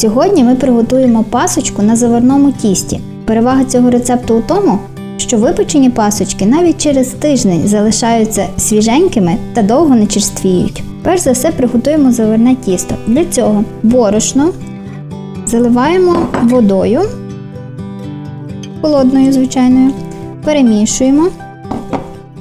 Сьогодні ми приготуємо пасочку на заварному тісті. Перевага цього рецепту у тому, що випечені пасочки навіть через тиждень залишаються свіженькими та довго не черствіють. Перш за все приготуємо заварне тісто. Для цього борошно заливаємо водою, холодною, звичайною, перемішуємо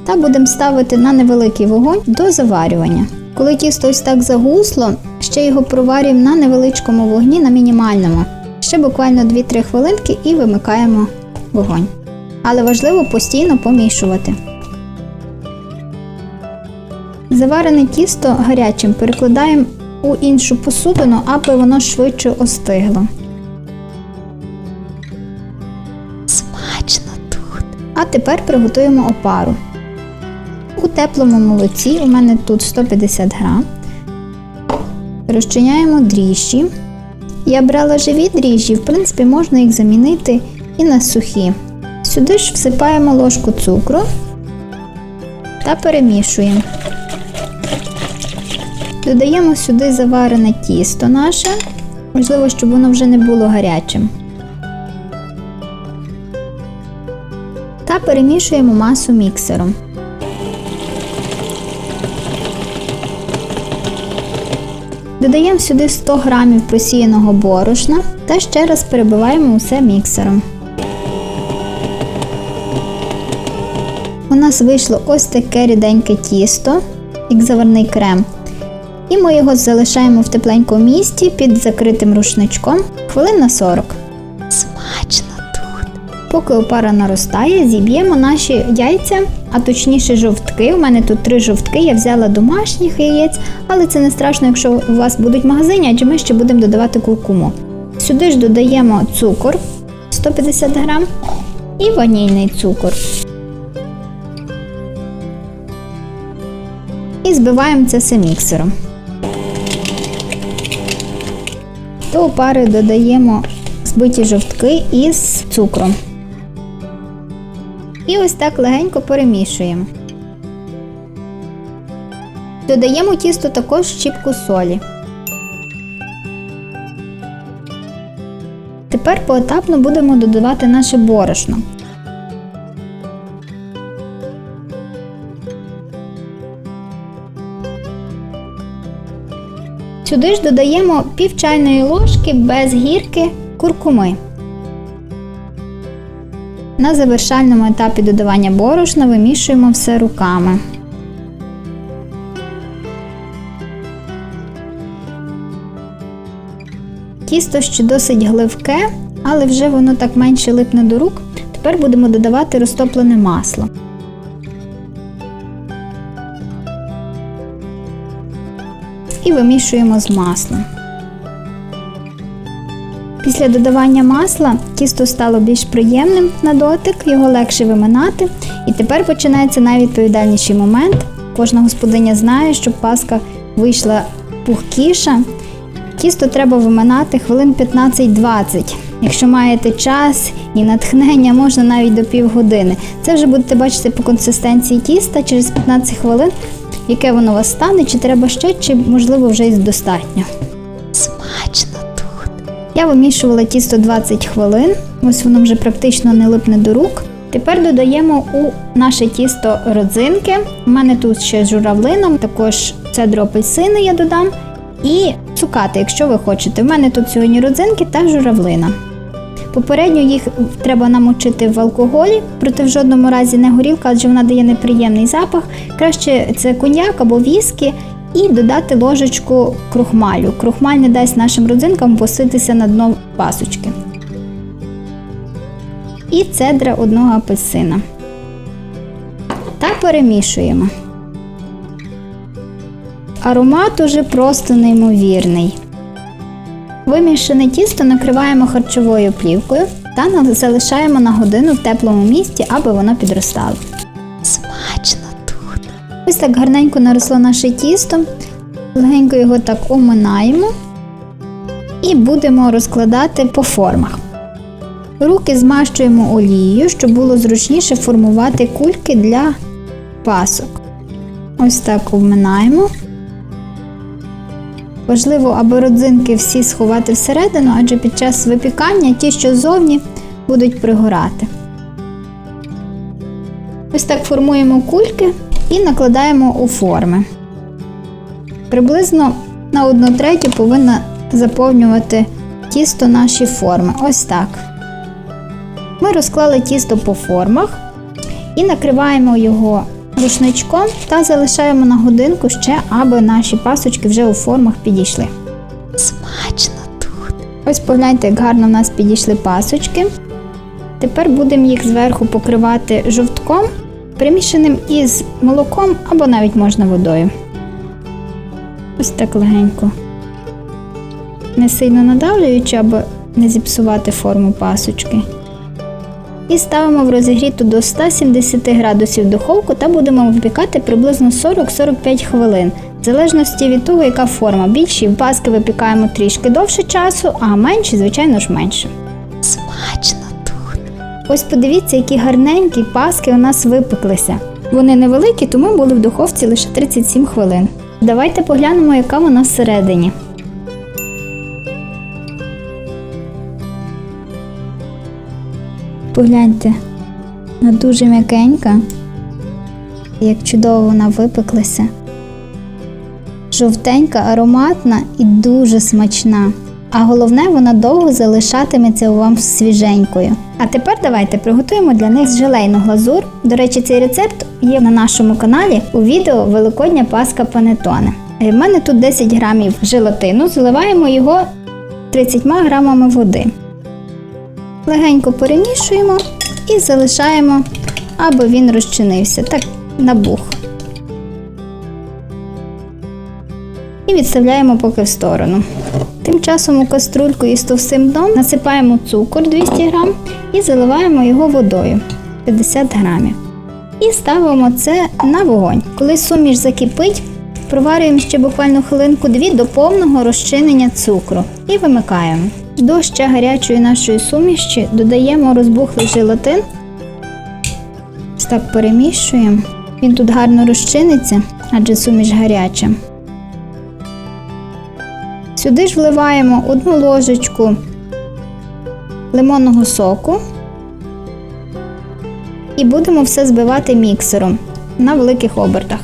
та будемо ставити на невеликий вогонь до заварювання. Коли тісто ось так загусло, ще його проварюємо на невеличкому вогні, на мінімальному. Ще буквально 2-3 хвилинки і вимикаємо вогонь. Але важливо постійно помішувати. Заварене тісто гарячим перекладаємо у іншу посудину, аби воно швидше остигло. Смачно тут. А тепер приготуємо опару. Теплому молоці у мене тут 150 грам. Розчиняємо дріжджі. Я брала живі дріжджі, в принципі, можна їх замінити і на сухі. Сюди ж всипаємо ложку цукру та перемішуємо. Додаємо сюди заварене тісто наше. Можливо, щоб воно вже не було гарячим. Та перемішуємо масу міксером. Додаємо сюди 100 грамів просіяного борошна та ще раз перебиваємо усе міксером. У нас вийшло ось таке ріденьке тісто, як заварний крем. І ми його залишаємо в тепленькому місці під закритим рушничком хвилин на 40. Поки опара наростає, зіб'ємо наші яйця, а точніше жовтки. У мене тут три жовтки, я взяла домашніх яєць, але це не страшно, якщо у вас будуть магазині, адже ми ще будемо додавати куркуму. Сюди ж додаємо цукор 150 грам і ванільний цукор. І збиваємо це все міксером. До опари додаємо збиті жовтки із цукром. І ось так легенько перемішуємо. Додаємо тісто також щіпку солі. Тепер поетапно будемо додавати наше борошно. Сюди ж додаємо пів чайної ложки без гірки куркуми. На завершальному етапі додавання борошна вимішуємо все руками. Тісто ще досить гливке, але вже воно так менше липне до рук. Тепер будемо додавати розтоплене масло. І вимішуємо з маслом. Після додавання масла тісто стало більш приємним на дотик, його легше виминати. І тепер починається найвідповідальніший момент. Кожна господиня знає, щоб паска вийшла пухкіша. Тісто треба виминати хвилин 15-20. Якщо маєте час і натхнення, можна навіть до півгодини. Це вже будете бачити по консистенції тіста через 15 хвилин, яке воно у вас стане, чи треба ще, чи можливо вже і достатньо. Я вимішувала тісто 20 хвилин, ось воно вже практично не липне до рук. Тепер додаємо у наше тісто родзинки. У мене тут ще з журавлином, також цедру апельсини я додам. І цукати, якщо ви хочете. У мене тут сьогодні родзинки та журавлина. Попередньо їх треба намочити в алкоголі, проте в жодному разі не горілка, адже вона дає неприємний запах. Краще це коньяк або віскі, і додати ложечку крохмалю. Крохмаль не дасть нашим родзинкам поситися на дно пасочки. І цедра одного апельсина. Та перемішуємо. Аромат уже просто неймовірний. Вимішане тісто накриваємо харчовою плівкою та залишаємо на годину в теплому місці, аби воно підростало. Ось так гарненько наросло наше тісто. Легенько його так оминаємо і будемо розкладати по формах. Руки змащуємо олією, щоб було зручніше формувати кульки для пасок. Ось так обминаємо. Важливо, аби родзинки всі сховати всередину, адже під час випікання ті, що ззовні, будуть пригорати. Ось так формуємо кульки і накладаємо у форми. Приблизно на одну третю повинна заповнювати тісто наші форми. Ось так. Ми розклали тісто по формах і накриваємо його рушничком та залишаємо на годинку ще, аби наші пасочки вже у формах підійшли. Смачно тут. Ось погляньте, як гарно в нас підійшли пасочки. Тепер будемо їх зверху покривати жовтком, примішаним із молоком або навіть можна водою. Ось так легенько. Не сильно надавлюючи, аби не зіпсувати форму пасочки. І ставимо в розігріту до 170 градусів духовку та будемо випікати приблизно 40-45 хвилин, в залежності від того, яка форма. Більші паски випікаємо трішки довше часу, а менші, звичайно ж, менше. Ось подивіться, які гарненькі паски у нас випеклися. Вони невеликі, тому були в духовці лише 37 хвилин. Давайте поглянемо, яка вона всередині. Погляньте, вона дуже м'якенька. Як чудово вона випеклася. Жовтенька, ароматна і дуже смачна. А головне, вона довго залишатиметься у вам свіженькою. А тепер давайте приготуємо для них желейну глазур. До речі, цей рецепт є на нашому каналі у відео Великодня Паска Панетоне. У мене тут 10 грамів желатину, заливаємо його 30 грамами води. Легенько перемішуємо і залишаємо, аби він розчинився, так набух. І відставляємо поки в сторону. Тим часом у каструльку із товстим дном насипаємо цукор 200 г і заливаємо його водою 50 грамів. І ставимо це на вогонь. Коли суміш закипить, проварюємо ще буквально хвилинку-дві до повного розчинення цукру і вимикаємо. До ще гарячої нашої суміші додаємо розбухлий желатин. Ось так перемішуємо. Він тут гарно розчиниться, адже суміш гаряча. Сюди ж вливаємо одну ложечку лимонного соку і будемо все збивати міксером на великих обертах.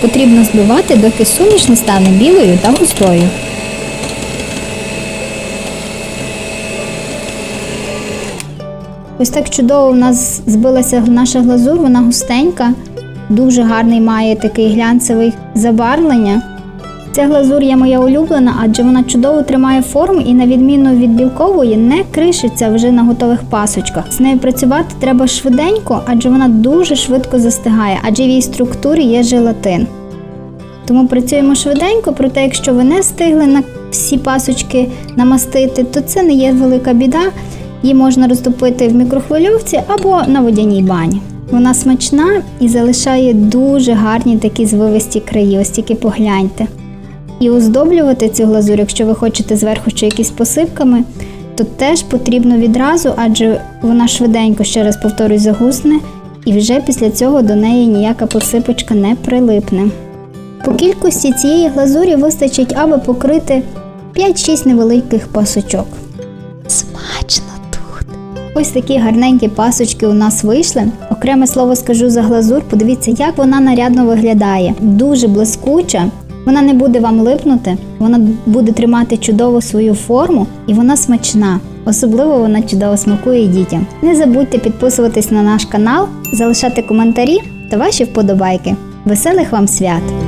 Потрібно збивати, доки суміш не стане білою та густою. Ось так чудово у нас збилася наша глазур, вона густенька, дуже гарний має такий глянцевий забарвлення. Ця глазур є моя улюблена, адже вона чудово тримає форму і, на відміну від білкової, не кришиться вже на готових пасочках. З нею працювати треба швиденько, адже вона дуже швидко застигає, адже в її структурі є желатин. Тому працюємо швиденько, проте якщо ви не встигли на всі пасочки намастити, то це не є велика біда. Її можна розтопити в мікрохвильовці або на водяній бані. Вона смачна і залишає дуже гарні такі звивисті краї, ось тільки погляньте. І оздоблювати цю глазур, якщо ви хочете зверху ще якісь посипками, то теж потрібно відразу, адже вона швиденько, ще раз повторюю, загусне, і вже після цього до неї ніяка посипочка не прилипне. По кількості цієї глазурі вистачить, аби покрити 5-6 невеликих пасочок. Смачно. Ось такі гарненькі пасочки у нас вийшли. Окреме слово скажу за глазур. Подивіться, як вона нарядно виглядає. Дуже блискуча. Вона не буде вам липнути, вона буде тримати чудово свою форму і вона смачна. Особливо вона чудово смакує дітям. Не забудьте підписуватись на наш канал, залишати коментарі та ваші вподобайки. Веселих вам свят!